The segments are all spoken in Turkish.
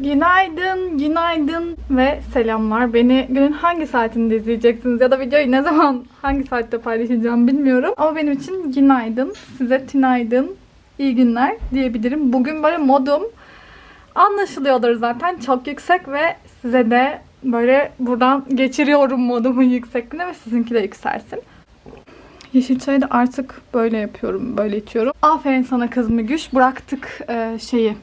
Günaydın, günaydın ve selamlar. Beni günün hangi saatinde izleyeceksiniz ya da videoyu ne zaman, hangi saatte paylaşacağım bilmiyorum. Ama benim için günaydın, size tünaydın, iyi günler diyebilirim. Bugün böyle modum anlaşılıyordur zaten çok yüksek ve size de böyle buradan geçiriyorum modumun yüksekliğine ve sizinki de yükselsin. Yeşil çayı da artık böyle yapıyorum, böyle içiyorum. Aferin sana kız Mügüş. Bıraktık e, şeyi.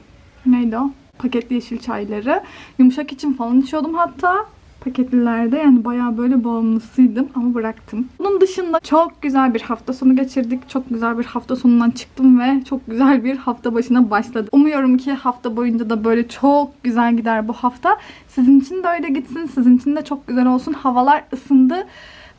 Neydi o? Paketli yeşil çayları. Yumuşak için falan içiyordum hatta. Paketlilerde yani bayağı böyle bağımlısıydım ama bıraktım. Bunun dışında çok güzel bir hafta sonu geçirdik. Çok güzel bir hafta sonundan çıktım ve çok güzel bir hafta başına başladı. Umuyorum ki hafta boyunca da böyle çok güzel gider bu hafta. Sizin için de öyle gitsin. Sizin için de çok güzel olsun. Havalar ısındı.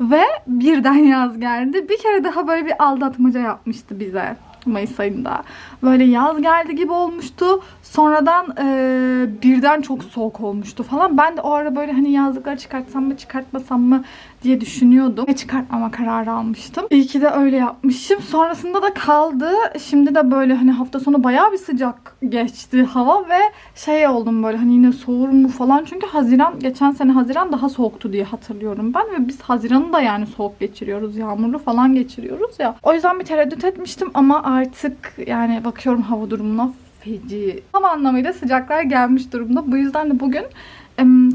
Ve birden yaz geldi. Bir kere daha böyle bir aldatmaca yapmıştı bize. Mayıs ayında. Böyle yaz geldi gibi olmuştu. Sonradan e, birden çok soğuk olmuştu falan. Ben de o ara böyle hani yazlıkları çıkartsam mı çıkartmasam mı diye düşünüyordum. Ve çıkartmama kararı almıştım. İyi ki de öyle yapmışım. Sonrasında da kaldı. Şimdi de böyle hani hafta sonu bayağı bir sıcak geçti hava ve şey oldum böyle hani yine soğur mu falan. Çünkü Haziran, geçen sene Haziran daha soğuktu diye hatırlıyorum ben. Ve biz Haziran'ı da yani soğuk geçiriyoruz. Yağmurlu falan geçiriyoruz ya. O yüzden bir tereddüt etmiştim ama artık yani bakıyorum hava durumuna feci. Tam anlamıyla sıcaklar gelmiş durumda. Bu yüzden de bugün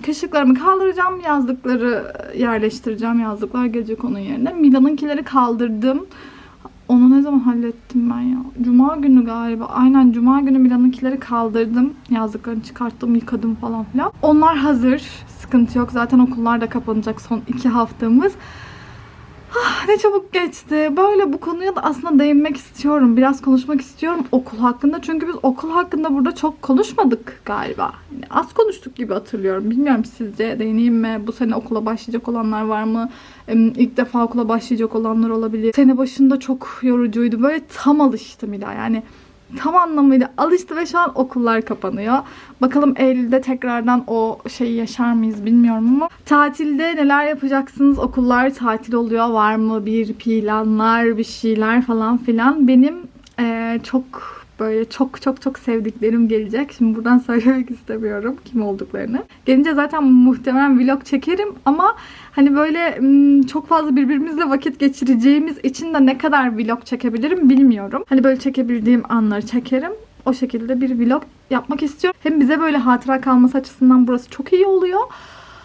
kışlıklarımı kaldıracağım. Yazlıkları yerleştireceğim. Yazlıklar gelecek onun yerine. Mila'nınkileri kaldırdım. Onu ne zaman hallettim ben ya? Cuma günü galiba. Aynen Cuma günü Mila'nınkileri kaldırdım. Yazlıklarını çıkarttım, yıkadım falan filan. Onlar hazır. Sıkıntı yok. Zaten okullar da kapanacak son iki haftamız. Ah, ne çabuk geçti. Böyle bu konuya da aslında değinmek istiyorum. Biraz konuşmak istiyorum okul hakkında. Çünkü biz okul hakkında burada çok konuşmadık galiba. Yani az konuştuk gibi hatırlıyorum. Bilmiyorum sizce değineyim mi? Bu sene okula başlayacak olanlar var mı? İlk defa okula başlayacak olanlar olabilir. Sene başında çok yorucuydu. Böyle tam alıştım ila yani tam anlamıyla alıştı ve şu an okullar kapanıyor. Bakalım Eylül'de tekrardan o şeyi yaşar mıyız bilmiyorum ama tatilde neler yapacaksınız? Okullar tatil oluyor. Var mı bir planlar, bir şeyler falan filan. Benim eee, çok böyle çok çok çok sevdiklerim gelecek. Şimdi buradan söylemek istemiyorum kim olduklarını. Gelince zaten muhtemelen vlog çekerim ama hani böyle hmm, çok fazla birbirimizle vakit geçireceğimiz için de ne kadar vlog çekebilirim bilmiyorum. Hani böyle çekebildiğim anları çekerim. O şekilde bir vlog yapmak istiyorum. Hem bize böyle hatıra kalması açısından burası çok iyi oluyor.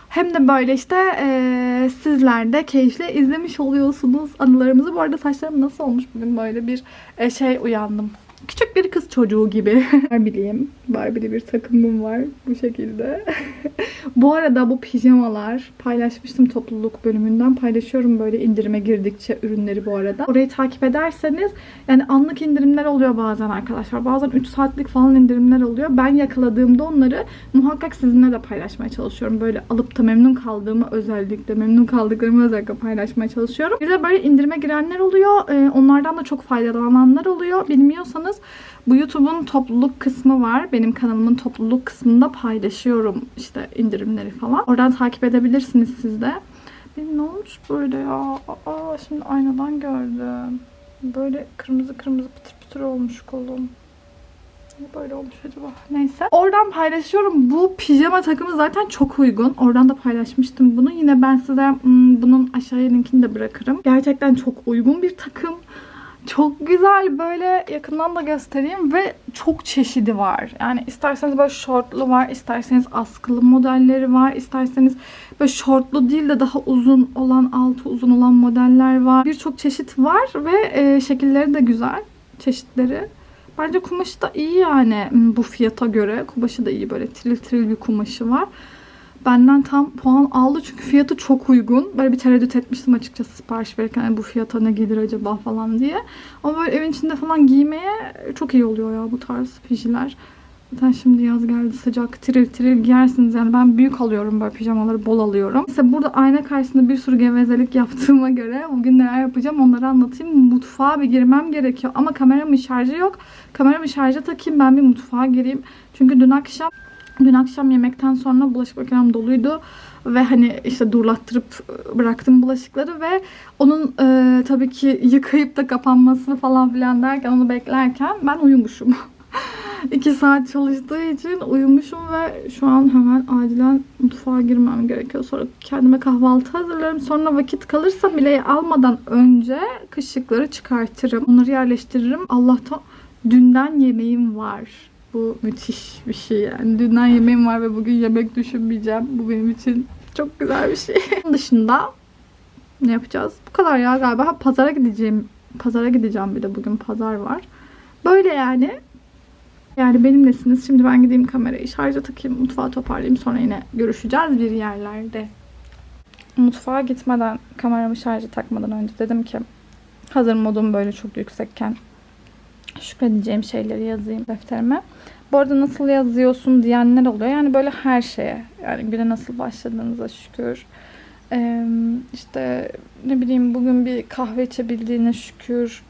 Hem de böyle işte eee sizler de keyifle izlemiş oluyorsunuz anılarımızı. Bu arada saçlarım nasıl olmuş bugün böyle bir e, şey uyandım. Küçük bir kız çocuğu gibi. Barbie'liyim. Barbie'li bir takımım var bu şekilde. bu arada bu pijamalar paylaşmıştım topluluk bölümünden. Paylaşıyorum böyle indirime girdikçe ürünleri bu arada. Orayı takip ederseniz yani anlık indirimler oluyor bazen arkadaşlar. Bazen 3 saatlik falan indirimler oluyor. Ben yakaladığımda onları muhakkak sizinle de paylaşmaya çalışıyorum. Böyle alıp da memnun kaldığımı özellikle memnun kaldıklarımı özellikle paylaşmaya çalışıyorum. Bir de böyle indirime girenler oluyor. Ee, onlardan da çok faydalananlar oluyor. Bilmiyorsanız bu YouTube'un topluluk kısmı var. Benim kanalımın topluluk kısmında paylaşıyorum işte indirimleri falan. Oradan takip edebilirsiniz siz de. Benim ne olmuş böyle ya? Aa, şimdi aynadan gördüm. Böyle kırmızı kırmızı pıtır pıtır olmuş kolum. Böyle olmuş acaba? Neyse. Oradan paylaşıyorum. Bu pijama takımı zaten çok uygun. Oradan da paylaşmıştım bunu. Yine ben size hmm, bunun aşağıya linkini de bırakırım. Gerçekten çok uygun bir takım. Çok güzel böyle yakından da göstereyim ve çok çeşidi var. Yani isterseniz böyle şortlu var, isterseniz askılı modelleri var, isterseniz böyle şortlu değil de daha uzun olan, altı uzun olan modeller var. Birçok çeşit var ve e, şekilleri de güzel çeşitleri. Bence kumaşı da iyi yani bu fiyata göre. Kumaşı da iyi böyle tril tril bir kumaşı var. Benden tam puan aldı çünkü fiyatı çok uygun. Böyle bir tereddüt etmiştim açıkçası sipariş verirken "Ay, bu fiyata ne gelir acaba falan diye. Ama böyle evin içinde falan giymeye çok iyi oluyor ya bu tarz pijiler. Zaten şimdi yaz geldi sıcak tiril tiril giyersiniz yani ben büyük alıyorum böyle pijamaları bol alıyorum. İşte burada ayna karşısında bir sürü gevezelik yaptığıma göre bugün neler yapacağım onları anlatayım. Mutfağa bir girmem gerekiyor ama kameramın şarjı yok. Kameramı şarja takayım ben bir mutfağa gireyim. Çünkü dün akşam Dün akşam yemekten sonra bulaşık makinem doluydu ve hani işte durlattırıp bıraktım bulaşıkları ve onun e, tabii ki yıkayıp da kapanmasını falan filan derken onu beklerken ben uyumuşum. 2 saat çalıştığı için uyumuşum ve şu an hemen acilen mutfağa girmem gerekiyor. Sonra kendime kahvaltı hazırlarım. Sonra vakit kalırsa bileği almadan önce kışlıkları çıkartırım. Onları yerleştiririm. Allah'tan dünden yemeğim var. Bu müthiş bir şey yani. Dünden yemeğim var ve bugün yemek düşünmeyeceğim. Bu benim için çok güzel bir şey. Onun dışında ne yapacağız? Bu kadar ya galiba. Ha, pazara gideceğim. Pazara gideceğim bir de bugün pazar var. Böyle yani. Yani benimlesiniz. Şimdi ben gideyim kamerayı şarja takayım, mutfağı toparlayayım. Sonra yine görüşeceğiz bir yerlerde. Mutfağa gitmeden, kameramı şarja takmadan önce dedim ki hazır modum böyle çok yüksekken şükredeceğim şeyleri yazayım defterime. Bu arada nasıl yazıyorsun diyenler oluyor. Yani böyle her şeye. Yani güne nasıl başladığınıza şükür. Ee, işte ne bileyim bugün bir kahve içebildiğine şükür.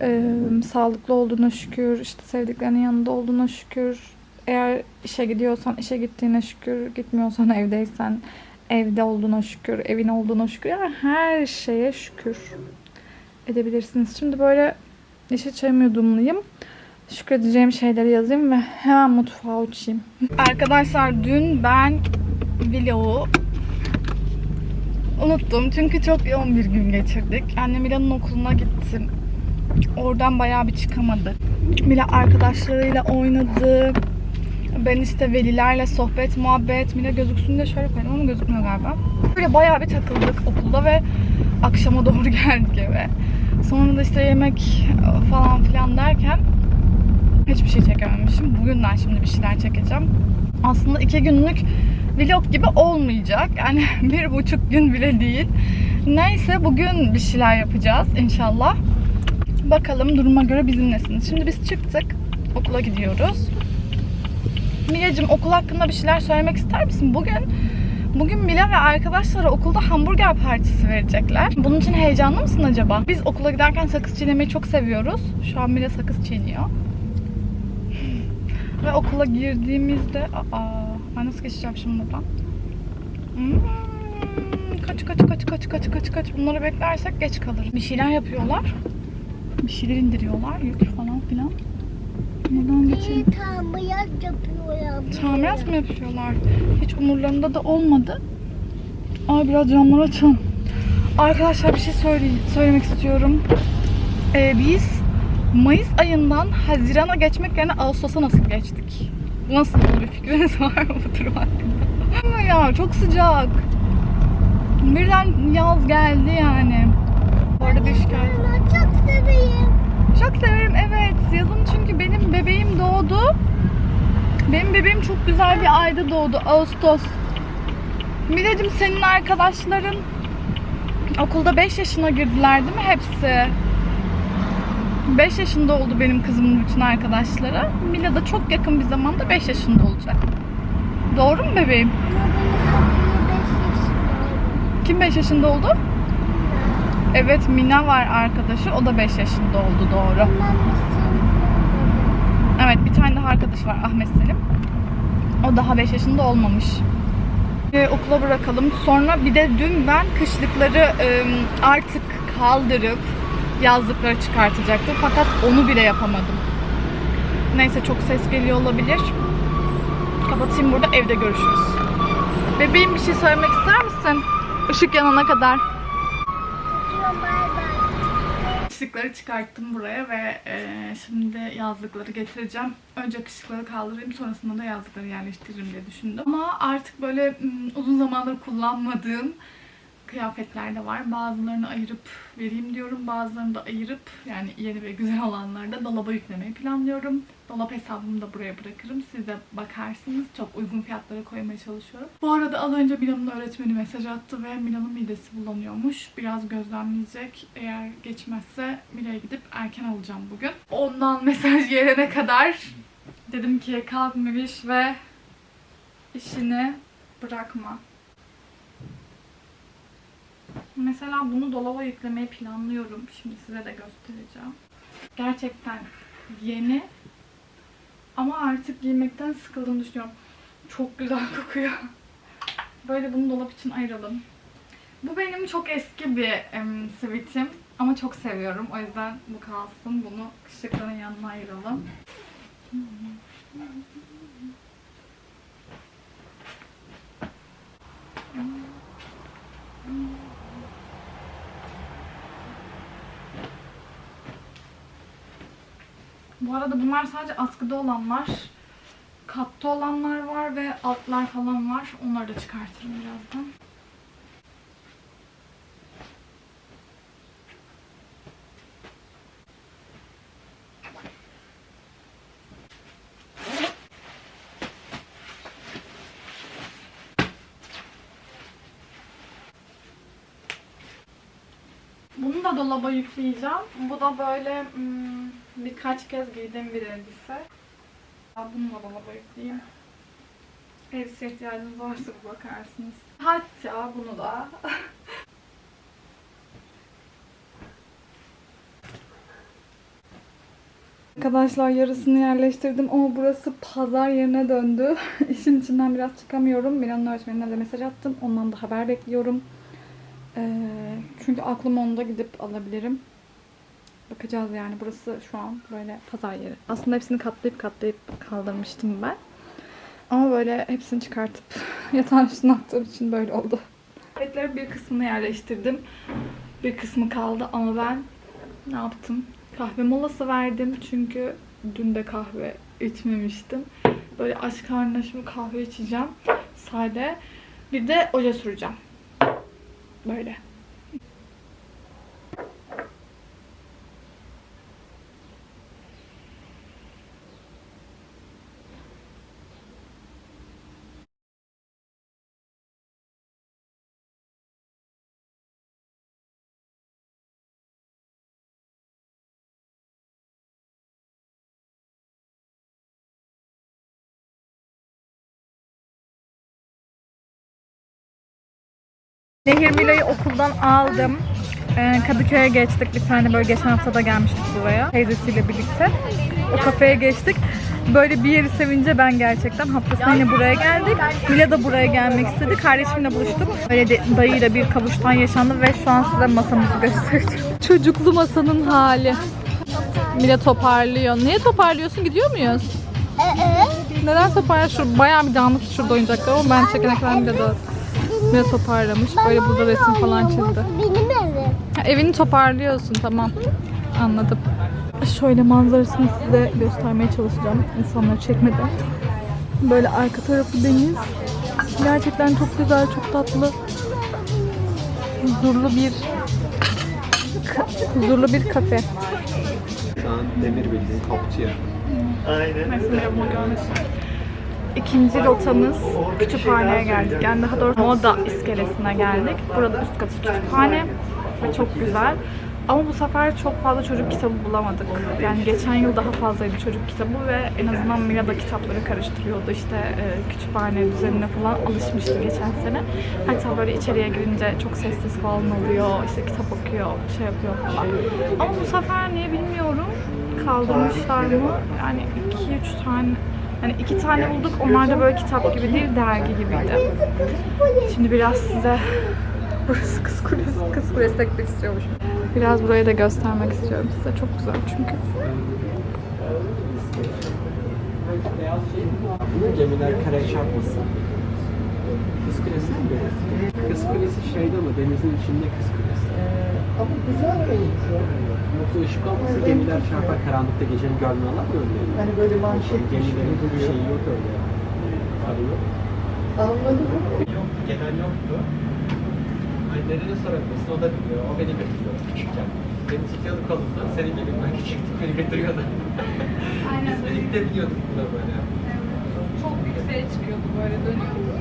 Ee, sağlıklı olduğuna şükür. işte sevdiklerinin yanında olduğuna şükür. Eğer işe gidiyorsan işe gittiğine şükür. Gitmiyorsan evdeysen evde olduğuna şükür. Evin olduğuna şükür. Yani her şeye şükür edebilirsiniz. Şimdi böyle yeşil çayımı yudumlayayım. Şükredeceğim şeyleri yazayım ve hemen mutfağa uçayım. Arkadaşlar dün ben vlogu unuttum. Çünkü çok yoğun bir gün geçirdik. Annem Mila'nın okuluna gittim. Oradan bayağı bir çıkamadık. Mila arkadaşlarıyla oynadı. Ben işte velilerle sohbet, muhabbet. Mila gözüksün diye şöyle koydum ama gözükmüyor galiba. Böyle bayağı bir takıldık okulda ve akşama doğru geldik eve. Sonra da işte yemek falan filan derken hiçbir şey çekememişim. Bugünden şimdi bir şeyler çekeceğim. Aslında iki günlük vlog gibi olmayacak. Yani bir buçuk gün bile değil. Neyse bugün bir şeyler yapacağız inşallah. Bakalım duruma göre bizimlesiniz. Şimdi biz çıktık. Okula gidiyoruz. Mila'cığım okul hakkında bir şeyler söylemek ister misin? Bugün Bugün Mila ve arkadaşları okulda hamburger partisi verecekler. Bunun için heyecanlı mısın acaba? Biz okula giderken sakız çiğnemeyi çok seviyoruz. Şu an Mila sakız çiğniyor. ve okula girdiğimizde... Aa, ben nasıl geçeceğim şimdi buradan? Hmm, kaç kaç kaç kaç kaç kaç kaç. Bunları beklersek geç kalırız. Bir şeyler yapıyorlar. Bir şeyler indiriyorlar. Yük falan filan. Buradan geçelim. Tamirat yapıyorum. Tamirat mı yapıyorlar? Hiç umurlarında da olmadı. Ay biraz camları açalım. Arkadaşlar bir şey söyle söylemek istiyorum. Ee, biz Mayıs ayından Haziran'a geçmek yerine Ağustos'a nasıl geçtik? Nasıl bir fikriniz var mı bu durum hakkında? Ya çok sıcak. Birden yaz geldi yani. Bu arada bir şikayet. Çok seviyorum. Çok severim evet. Yazın çünkü benim bebeğim doğdu. Benim bebeğim çok güzel bir ayda doğdu. Ağustos. Milacığım senin arkadaşların okulda 5 yaşına girdiler değil mi hepsi? 5 yaşında oldu benim kızımın bütün arkadaşları. Mila da çok yakın bir zamanda 5 yaşında olacak. Doğru mu bebeğim? Ama benim abim 5 yaşında. Kim 5 yaşında oldu? Evet Mina var arkadaşı. O da 5 yaşında oldu doğru. Evet bir tane daha arkadaş var Ahmet Selim. O daha 5 yaşında olmamış. Ee, okula bırakalım. Sonra bir de dün ben kışlıkları e, artık kaldırıp yazlıkları çıkartacaktım. Fakat onu bile yapamadım. Neyse çok ses geliyor olabilir. Kapatayım burada evde görüşürüz. Bebeğim bir şey söylemek ister misin? Işık yanana kadar. Kışlıkları çıkarttım buraya ve e, şimdi yazlıkları getireceğim. Önce kışlıkları kaldırayım sonrasında da yazlıkları yerleştiririm diye düşündüm. Ama artık böyle mm, uzun zamandır kullanmadığım kıyafetler de var. Bazılarını ayırıp vereyim diyorum. Bazılarını da ayırıp yani yeni ve güzel olanları da dolaba yüklemeyi planlıyorum. Dolap hesabımı da buraya bırakırım. Siz de bakarsınız. Çok uygun fiyatlara koymaya çalışıyorum. Bu arada az önce Milan'ın öğretmeni mesaj attı ve Milan'ın midesi bulanıyormuş. Biraz gözlemleyecek. Eğer geçmezse Mila'ya gidip erken alacağım bugün. Ondan mesaj gelene kadar dedim ki kalk Meviş ve işini bırakma. Mesela bunu dolaba yüklemeyi planlıyorum. Şimdi size de göstereceğim. Gerçekten yeni ama artık giymekten sıkıldığımı düşünüyorum. Çok güzel kokuyor. Böyle bunu dolap için ayıralım. Bu benim çok eski bir em, sweatim ama çok seviyorum. O yüzden bu kalsın. Bunu kışlıkların yanına ayıralım. Bu arada bunlar sadece askıda olanlar. Katta olanlar var ve altlar falan var. Onları da çıkartırım birazdan. Bunu da dolaba yükleyeceğim. Bu da böyle hmm, birkaç kez giydiğim bir elbise. Ya Bunu da dolaba yükleyeyim. Elbise ihtiyacınız varsa bir bakarsınız. Hatta bunu da. Arkadaşlar yarısını yerleştirdim ama burası pazar yerine döndü. İşin içinden biraz çıkamıyorum. Miran'ın öğretmenine de mesaj attım. Ondan da haber bekliyorum. Ee, çünkü aklım onda gidip alabilirim. Bakacağız yani. Burası şu an böyle pazar yeri. Aslında hepsini katlayıp katlayıp kaldırmıştım ben. Ama böyle hepsini çıkartıp yatağın üstüne attığım için böyle oldu. Petlerin bir kısmını yerleştirdim. Bir kısmı kaldı ama ben ne yaptım? Kahve molası verdim çünkü dün de kahve içmemiştim. Böyle aç karnına şimdi kahve içeceğim. Sade. Bir de oje süreceğim. Böyle. Nehir Mila'yı okuldan aldım. Ee, Kadıköy'e geçtik. Bir tane böyle geçen hafta da gelmiştik buraya. Teyzesiyle birlikte. O kafeye geçtik. Böyle bir yeri sevince ben gerçekten hafta sonu buraya geldik. Mila da buraya gelmek istedi. Kardeşimle buluştuk. Böyle de, dayıyla bir kavuştan yaşandı ve şu an size masamızı göstereceğim. Çocuklu masanın hali. Mila toparlıyor. Niye toparlıyorsun? Gidiyor muyuz? Ee, Neden toparlıyor? Şu bayağı bir dağınık şurada oyuncaklar ama ben çekene kadar Mila da Mila toparlamış. Böyle burada resim falan çizdi. benim evim. Ha, evini toparlıyorsun tamam. Anladım. Şöyle manzarasını size göstermeye çalışacağım. İnsanları çekmeden. Böyle arka tarafı deniz. Gerçekten çok güzel, çok tatlı. Huzurlu bir huzurlu bir kafe. Şu an demir bildiğin koptu ya. Mesela bunu görmesin. İkinci rotamız kütüphaneye geldik. Yani daha doğrusu Moda iskelesine geldik. Burada üst katı kütüphane ve çok güzel. Ama bu sefer çok fazla çocuk kitabı bulamadık. Yani geçen yıl daha fazlaydı çocuk kitabı ve en azından Mila da kitapları karıştırıyordu. İşte e, kütüphane düzenine falan alışmıştı geçen sene. Hatta böyle içeriye girince çok sessiz falan oluyor. İşte kitap okuyor, şey yapıyor falan. Ama bu sefer niye bilmiyorum kaldırmışlar mı? Yani iki üç tane yani iki tane bulduk. Onlar da böyle kitap gibi değil, dergi gibiydi. Şimdi biraz size burası Kız Kulesi, Kız Kulesi gitmek istiyormuşum. Biraz burayı da göstermek istiyorum size. Çok güzel çünkü. Gemiler kare çarpmasın. Kız Kulesi mi? Kız Kulesi şeyde ama denizin içinde Kız Kulesi. Ama güzel Yoksa ışık olmasa gemiler çarpar karanlıkta gecenin görmüyorlar mı öyle? Hani böyle manşet Gemilerin bir şeyi yok öyle. Farı yok. Anladım. Yok, genel yoktu. Annene sorabilirsin, o da biliyor. O beni götürüyor küçükken. Beni tutuyordu kolumdan, senin gibi ben küçüktüm, beni götürüyordu. Biz birlikte biliyorduk bunu böyle. Çok yükseğe çıkıyordu böyle dönüyordu.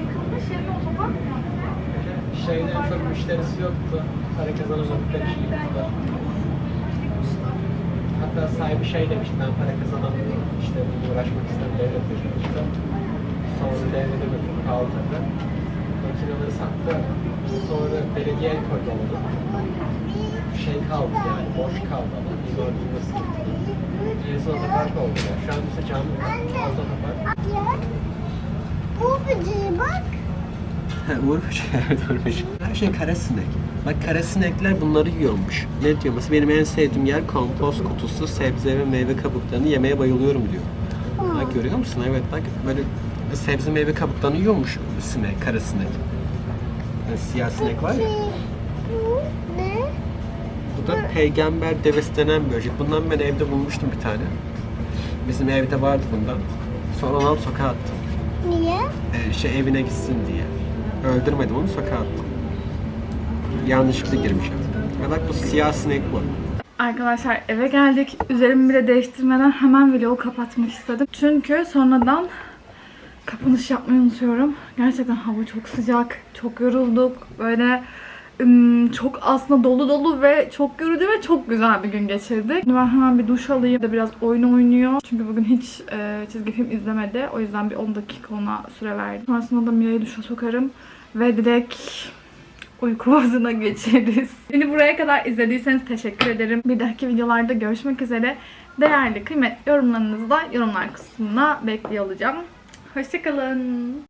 Yıkılmış yerine otopark mı yaptılar? Şeylerin çok müşterisi yoktu. Para kazanamadıkları için yıktılar. Hatta sahibi şey demişti, ben para kazanamıyorum. İşte bununla uğraşmak istemem, devletle çalıştım. Sonra devlete götürdü, kaldırdı. Makineleri sattı. Sonra belediye el koydu onu. Şey kaldı yani, boş kaldı ama biz orada bilmesi gitti. Yenisi otopark oldu. ya. Şu an ise var, az otopark. Bu böceğe bak. Uğur böceği, evet Uğur böceği. Her şey kara sinek. Bak kara sinekler bunları yiyormuş. Ne diyor mesela benim en sevdiğim yer kompost kutusu, sebze ve meyve kabuklarını yemeye bayılıyorum diyor. Bak görüyor musun? Evet bak böyle sebze meyve kabuklarını yiyormuş sinek, kara sinek. Yani siyah sinek var ya. Bu ne? Bu da peygamber devesi denen bir böcek. Bundan ben evde bulmuştum bir tane. Bizim evde vardı bundan. Sonra onu alıp sokağa attım. Niye? Ee, şey evine gitsin diye. Öldürmedim onu sokağa attım. Yanlışlıkla girmiş eve. Ve bak bu siyah sinek bu. Arkadaşlar eve geldik. Üzerimi bile değiştirmeden hemen vlogu kapatmak istedim. Çünkü sonradan kapanış yapmayı unutuyorum. Gerçekten hava çok sıcak. Çok yorulduk. Böyle çok aslında dolu dolu ve çok yorucu ve çok güzel bir gün geçirdik. Şimdi ben hemen bir duş alayım. da biraz oyun oynuyor. Çünkü bugün hiç e, çizgi film izlemedi. O yüzden bir 10 dakika ona süre verdim. Sonrasında da Mira'yı duşa sokarım. Ve direkt uyku moduna geçeriz. Beni buraya kadar izlediyseniz teşekkür ederim. Bir dahaki videolarda görüşmek üzere. Değerli, kıymetli yorumlarınızı da yorumlar kısmına bekliyor olacağım. Hoşçakalın.